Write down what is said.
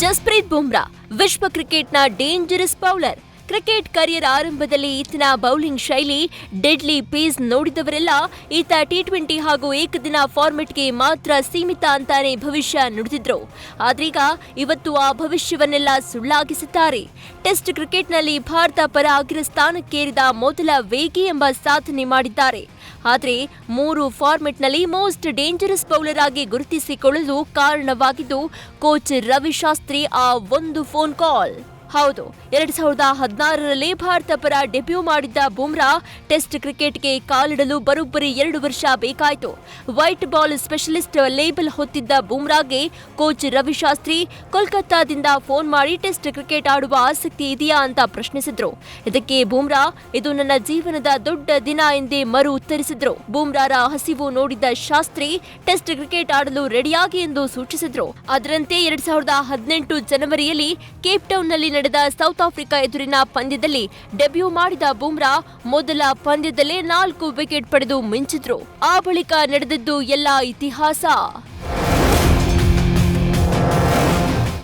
ಜಸ್ಪ್ರೀತ್ ಬುಮ್ರಾ ವಿಶ್ವ ಕ್ರಿಕೆಟ್ನ dangerous bowler cricket career ಆರಂಭದಲ್ಲಿ ಈತನ ಬೌಲಿಂಗ್ ಶೈಲಿ, ಡೆಡ್ಲಿ ಪೇಸ್ ನೋಡಿದವರೆಲ್ಲ ಈತ ಟಿ ಟ್ವೆಂಟಿ ಹಾಗೂ ಏಕದಿನ ಫಾರ್ಮೆಟ್ಗೆ ಮಾತ್ರ ಸೀಮಿತ ಅಂತಾನೆ ಭವಿಷ್ಯ ನುಡಿದಿದ್ರು. ಆದ್ರೀಗ ಇವತ್ತು ಆ ಭವಿಷ್ಯವನ್ನೆಲ್ಲ ಸುಳ್ಳಾಗಿಸಿದ್ದಾರೆ ಟೆಸ್ಟ್ ಕ್ರಿಕೆಟ್ನಲ್ಲಿ ಭಾರತ ಪರ ಅಗ್ರಸ್ಥಾನಕ್ಕೇರಿದ ಮೊದಲ ವೇಗಿ ಎಂಬ ಸಾಧನೆ ಮಾಡಿದ್ದಾರೆ. ಆದರೆ ಮೂರು ಫಾರ್ಮೆಟ್ನಲ್ಲಿ ಮೋಸ್ಟ್ ಡೇಂಜರಸ್ ಬೌಲರ್ ಆಗಿ ಗುರುತಿಸಿಕೊಳ್ಳಲು ಕಾರಣವಾಗಿದ್ದು ಕೋಚ್ ರವಿಶಾಸ್ತ್ರಿ ಆ ಒಂದು ಫೋನ್ ಕಾಲ್. ಹೌದು, ಎರಡ್ ಸಾವಿರದ ಹದಿನಾರರಲ್ಲಿ ಭಾರತ ಪರ ಡೆಬ್ಯೂ ಮಾಡಿದ್ದ ಬುಮ್ರಾ ಟೆಸ್ಟ್ ಕ್ರಿಕೆಟ್ಗೆ ಕಾಲಿಡಲು ಬರೋಬ್ಬರಿ ಎರಡು ವರ್ಷ ಬೇಕಾಯಿತು. ವೈಟ್ ಬಾಲ್ ಸ್ಪೆಷಲಿಸ್ಟ್ ಲೇಬಲ್ ಹೊತ್ತಿದ್ದ ಬುಮ್ರಾಗೆ ಕೋಚ್ ರವಿಶಾಸ್ತ್ರಿ ಕೋಲ್ಕತ್ತಾದಿಂದ ಫೋನ್ ಮಾಡಿ ಟೆಸ್ಟ್ ಕ್ರಿಕೆಟ್ ಆಡುವ ಆಸಕ್ತಿ ಇದೆಯಾ ಅಂತ ಪ್ರಶ್ನಿಸಿದ್ರು. ಇದಕ್ಕೆ ಬುಮ್ರಾ, ಇದು ನನ್ನ ಜೀವನದ ದೊಡ್ಡ ದಿನ ಎಂದೇ ಮರು ಉತ್ತರಿಸಿದ್ರು. ಬುಮ್ರಾರ ಹಸಿವು ನೋಡಿದ್ದ ಶಾಸ್ತ್ರಿ, ಟೆಸ್ಟ್ ಕ್ರಿಕೆಟ್ ಆಡಲು ರೆಡಿಯಾಗಿ ಎಂದು ಸೂಚಿಸಿದ್ರು. ಅದರಂತೆ ಎರಡ್ ಸಾವಿರದ ಹದಿನೆಂಟು ಜನವರಿಯಲ್ಲಿ ಕೇಪ್ ಟೌನ್ನಲ್ಲಿ ನಡೆದ ಸೌತ್ ಆಫ್ರಿಕಾ ಎದುರಿನ ಪಂದ್ಯದಲ್ಲಿ ಡೆಬ್ಯೂ ಮಾಡಿದ ಬುಮ್ರಾ ಮೊದಲ ಪಂದ್ಯದಲ್ಲೇ ನಾಲ್ಕು ವಿಕೆಟ್ ಪಡೆದು ಮಿಂಚಿದ್ರು. ಆ ಬಳಿಕ ನಡೆದದ್ದು ಎಲ್ಲ ಇತಿಹಾಸ.